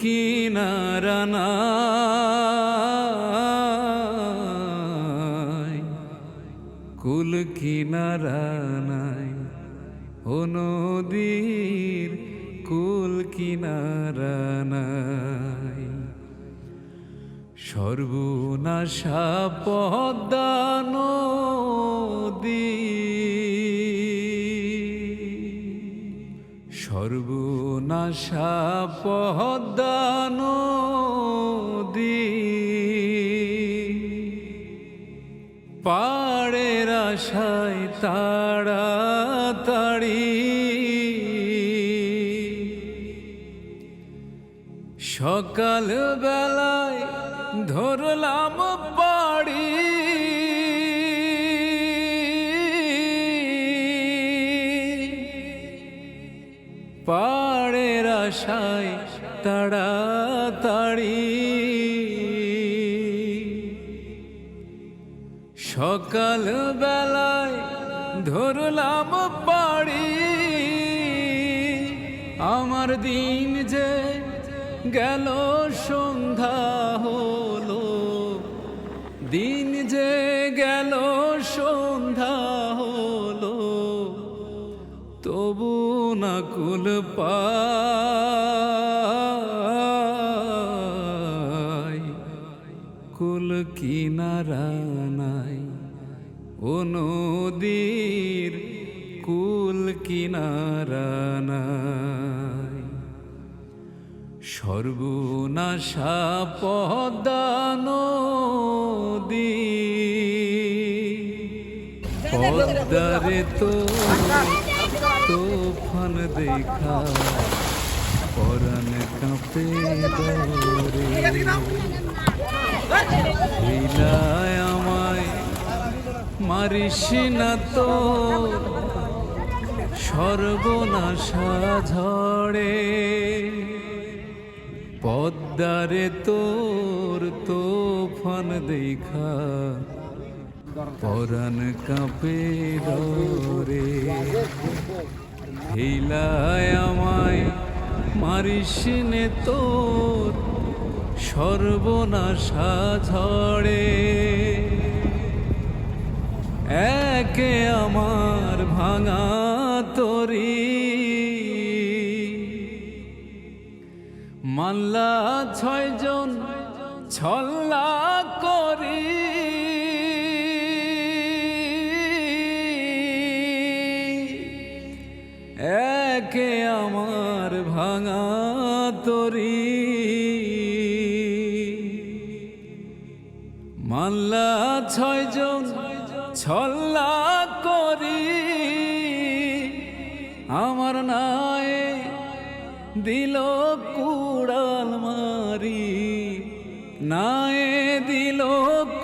কিনারা নাই কুল কিনারা নাই ও নদীর কুল কিনারা নাই সর্বনাশা পদ্মা নদী সর্বনাশা পদ্মা নদী। পাড়ের আশায় তাড়াতাড়ি। সকাল বেলায় ধরলাম আশায় তাড়াতাড়ি। সকাল বেলায় ধরলাম বাড়ি। আমার দিন যে গেল, সন্ধ্যা হলো। দিন যে গেল তবু না কুল কিনারা নাই ও নদীর কুল কিনারা নাই। সর্বনাশা পদ্মা নদী পদ্মারে তো তোফান দেখা। পরাণ কাঁপে লীলায় আমায় মারিস না তো। সর্বনাশা ঝড়ে। পদ্মারে তোর তোফান দেখা। পরাণ কাঁপে ডরে হিলায় আমায় মারিস নে তোর সর্বনাশা ঝড়ে। একে আমার ভাঙা তরি। মাল্লা ছয়জন ছল্লা করি। ছল্লা করি, আমার নায়ে দিল কুড়াল মারি, নায়ে দিল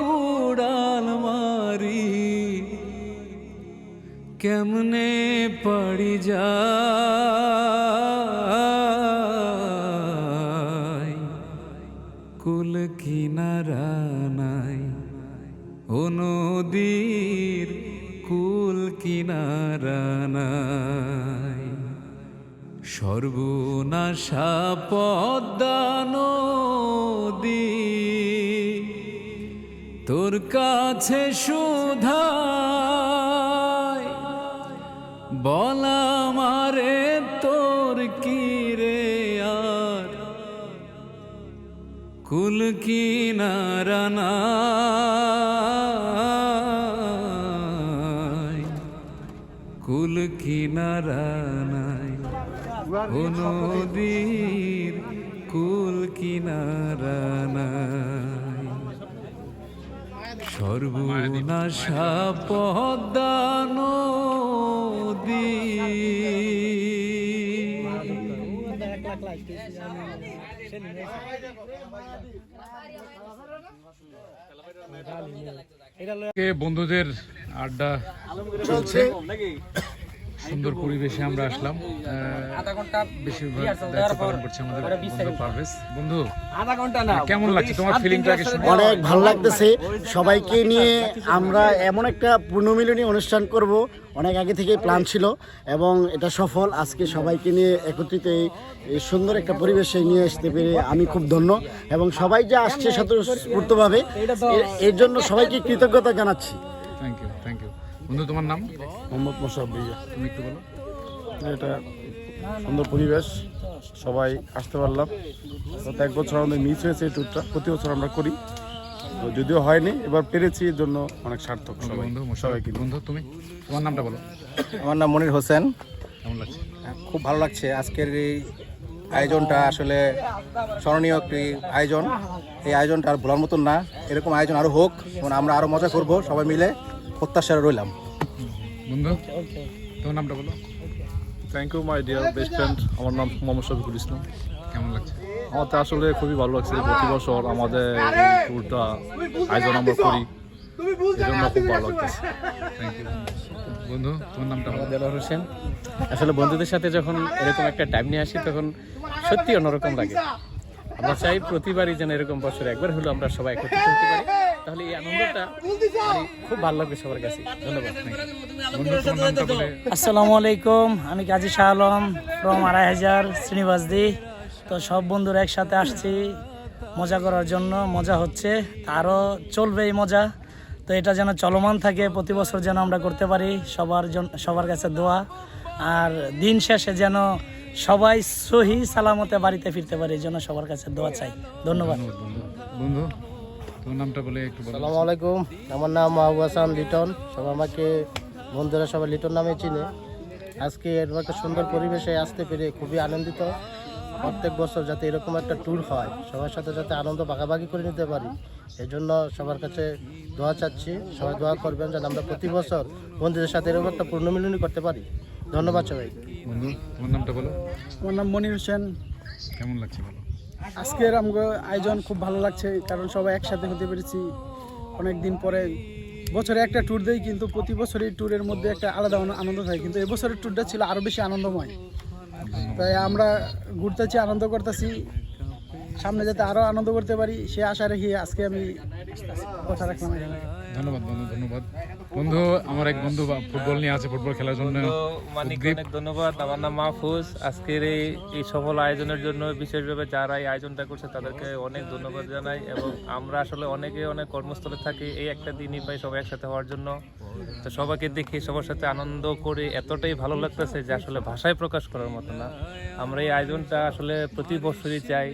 কুড়াল মারি। কেমনে পড়ি যা কুল কিনারা নাই। ও নদীর কুল কিনারা নাই। সর্বনাশা পদ্মা নদী, তোর কাছে সুধাই। বলা মারে তোর কি রে আর? কুল কিনারা কুল কিনারা নাই। ও নদীর কুল কিনারা সর্বনাশা পদ্মা বন্ধুদের আড্ডা চলছে। সুন্দর পরিবেশে আমরা আসলাম। আধা ঘণ্টা বেশিরভাগ দায়িত্ব পালন করছে আমাদের বন্ধু পারভেজ। বন্ধু আধা ঘণ্টা না। কেমন লাগছে? তোমার ফিলিংটা শুনি অনেক ভালো লাগতেছে। সবাইকে নিয়ে আমরা এমন একটা পূর্ণমিলনী অনুষ্ঠান করব। অনেক আগে থেকেই প্ল্যান ছিল এবং এটা সফল। আজকে সবাইকে নিয়ে একত্রিত এই সুন্দর একটা পরিবেশে নিয়ে আসতে পেরে আমি খুব ধন্য এবং সবাই যে আসছে স্বতঃস্ফূর্তভাবে এর- এর জন্য সবাইকে কৃতজ্ঞতা জানাচ্ছি। থ্যাংক ইউ বন্ধু তোমার নাম? মোহাম্মদ ভুইয়া তুমি একটু বলো। এটা সুন্দর পরিবেশ সবাই আসতে পারলাম। গত এক বছর আমাদের মিস হয়েছে এই ট্যুরটা প্রতি বছর আমরা করি। তো যদিও হয়নি এবার পেরেছি এর জন্য অনেক সার্থক সবাই। বন্ধু বন্ধু তুমি? তোমার নামটা বলো। আমার নাম মনির হোসেন। কেমন লাগছে? খুব ভালো লাগছে। আজকের এই আয়োজনটা আসলে স্মরণীয় একটি আয়োজন। এই আয়োজনটা আর ভোলার মতন না এরকম আয়োজন আরও হোক এবং আমরা আরও মজা করব সবাই মিলে। প্রত্যাশা রইলাম। বন্ধু তোমার নামটা বলো। Thank you my dear best friend আমার নাম মোহাম্মদ শফিকুল ইসলাম। কেমন লাগছে? আমাদের আসলে খুবই ভালো লাগছে প্রতি বছর আমাদের এই ট্যুরটা আয়োজন আমরা করি। খুব ভালো লাগতেছে থ্যাংক ইউ বন্ধু তোমার নামটা বলো। দেলোয়ার হোসেন। আসলে বন্ধুদের সাথে যখন এরকম একটা টাইম নিয়ে আসি তখন সত্যি অন্যরকম লাগে। আমরা চাই প্রতিবারই যেন এরকম বছরে একবার হলো আমরা সবাই একত্রিত হতে পারি। তাহলে এই আনন্দটা মানে খুব ভালো লাগবে সবার কাছে। ধন্যবাদ। আসসালামু আলাইকুম আমি কাজী শাহ আলম ফ্রম আড়াই হাজার শ্রীনিবাসদি। তো সব বন্ধুরা একসাথে আসছি মজা করার জন্য মজা হচ্ছে আরও চলবে এই মজা। তো এটা যেন চলমান থাকে প্রতি বছর যেন আমরা করতে পারি সবার জন্য সবার কাছে দোয়া। আর দিন শেষে যেন সবাই সহি সালামতে বাড়িতে ফিরতে পারি এই জন্য সবার কাছে দোয়া চাই। ধন্যবাদ। বন্ধু? তোমার নামটা বলে একটু বলো। আসসালামু আলাইকুম। আমার নাম মাহবুব হাসান লিটন। সবাই আমাকে বন্ধুরা সবাই লিটন নামে চিনে। আজকে এরকম একটা সুন্দর পরিবেশে আসতে পেরে খুবই আনন্দিত। প্রত্যেক বছর যাতে এরকম একটা ট্যুর হয় সবার সাথে যাতে আনন্দ ভাগাভাগি করে নিতে পারি এই জন্য সবার কাছে দোয়া চাচ্ছি। সবাই দোয়া করবেন যেন আমরা প্রতি বছর বন্ধুদের সাথে এরকম একটা পূর্ণমিলনী করতে পারি। ধন্যবাদ সবাই বন্ধু তোমার নামটা বলো। আমার নাম মনির হোসেন। কেমন লাগছে আজকের আমাকে আয়োজন খুব ভালো লাগছে কারণ সবাই একসাথে হতে পেরেছি। অনেক দিন পরে বছরে একটা ট্যুর দেয় কিন্তু প্রতি বছরই ট্যুরের মধ্যে একটা আলাদা আনন্দ থাকে কিন্তু এবছরের ট্যুরটা ছিল আরও বেশি আনন্দময়। তাই আমরা ঘুরতেছি আনন্দ করতেছি। সামনে যাতে আরও আনন্দ করতে পারি সে আশা রেখে আজকে আমি কথা রাখলাম ধন্যবাদ বন্ধু ধন্যবাদ। বন্ধু আমার এক বন্ধু ফুটবল নিয়ে আছে ফুটবল খেলার জন্য। মানিক অনেক ধন্যবাদ। আমার নাম মাহফুজ। আজকের এই এই সফল আয়োজনের জন্য বিশেষভাবে যারা এই আয়োজনটা করছে তাদেরকে অনেক ধন্যবাদ জানাই এবং আমরা আসলে অনেকে অনেক কর্মস্থলে থাকি এই একটা দিনই পাই সবাই একসাথে হওয়ার জন্য। তো সবাইকে দেখে সবার সাথে আনন্দ করে এতটাই ভালো লাগতেছে যে আসলে ভাষায় প্রকাশ করার মতো না। আমরা এই আয়োজনটা আসলে প্রতি বছরই চাই।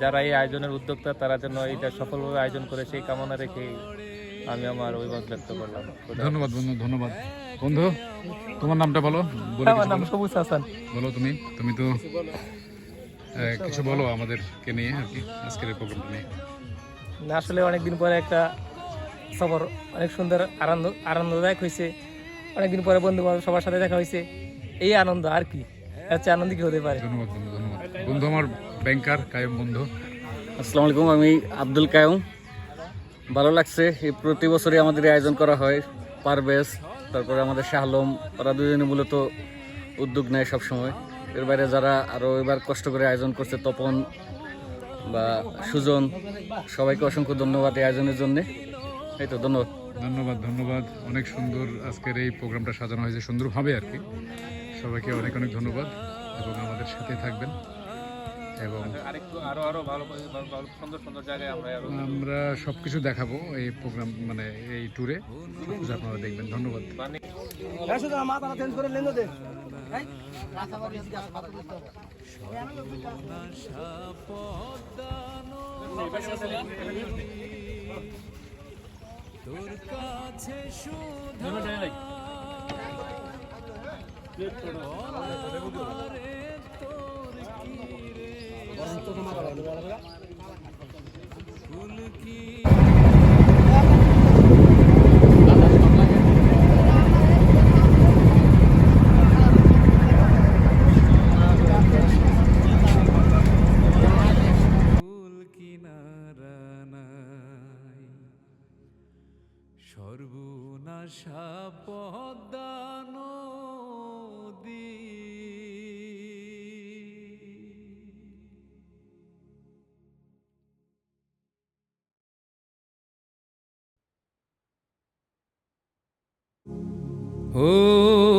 যারা এই আয়োজনের উদ্যোক্তা তারা যেন এটা সফলভাবে আয়োজন করে সেই কামনা রেখে আমি আমার অভিমত ব্যক্ত করলাম। ধন্যবাদ বন্ধু ধন্যবাদ। বন্ধু তোমার নামটা বলো আমার নাম সবুজ হাসান। বলো তুমি তুমি তো কিছু বলো আমাদেরকে নিয়ে আর কি আজকের এই প্রোগ্রামটা নিয়ে। না আসলে অনেকদিন পরে একটা সফর অনেক সুন্দর আনন্দ আনন্দদায়ক হয়েছে। অনেকদিন পরে বন্ধু বান্ধব সবার সাথে দেখা হয়েছে। এই আনন্দ আর কি হচ্ছে আনন্দ কি হতে পারে? ধন্যবাদ বন্ধু ধন্যবাদ। বন্ধু আমার ব্যাংকার কায়েম বন্ধু। আসসালামু আলাইকুম আমি আব্দুল কায়ুম। ভালো লাগছে এই প্রতি বছরই আমাদের এই আয়োজন করা হয় পারভেজ তারপরে আমাদের শাহ আলম ওরা দুজনে মূলত উদ্যোগ নেয় সবসময়। এর বাইরে যারা আরও এবার কষ্ট করে আয়োজন করছে তপন বা সুজন সবাইকে অসংখ্য ধন্যবাদ এই আয়োজনের জন্যে। এই তো ধন্যবাদ। ধন্যবাদ ধন্যবাদ। অনেক সুন্দর আজকের এই প্রোগ্রামটা সাজানো হয়েছে সুন্দরভাবে আর কি। সবাইকে অনেক অনেক ধন্যবাদ এবং আমাদের সাথে থাকবেন। এবং আরেকটু ভালো সুন্দর সুন্দর জায়গায় আমরা আমরা সব কিছু দেখাবো এই প্রোগ্রাম মানে এই ট্যুরে আপনারা দেখবেন ধন্যবাদ সর্বনাশা পদ্মানো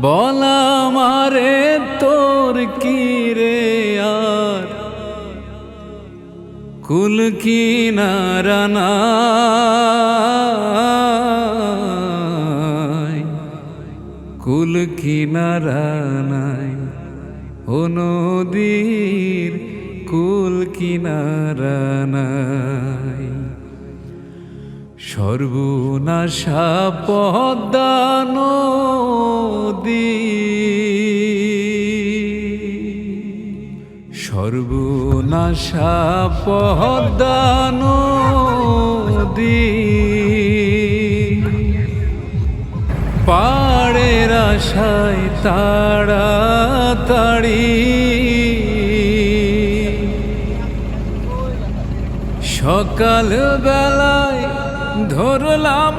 বলা মারে তোর কি রে আর? কুল কিনারা নাই। কুল কিনারা নাই। ও নদীর কুল কিনারা নাই। সর্বনাশা পদ্মা নদী সর্বনাশা পদ্মা নদী পাড়ের আশায় তাড়াতাড়ি। সকাল বেলায় ধরলাম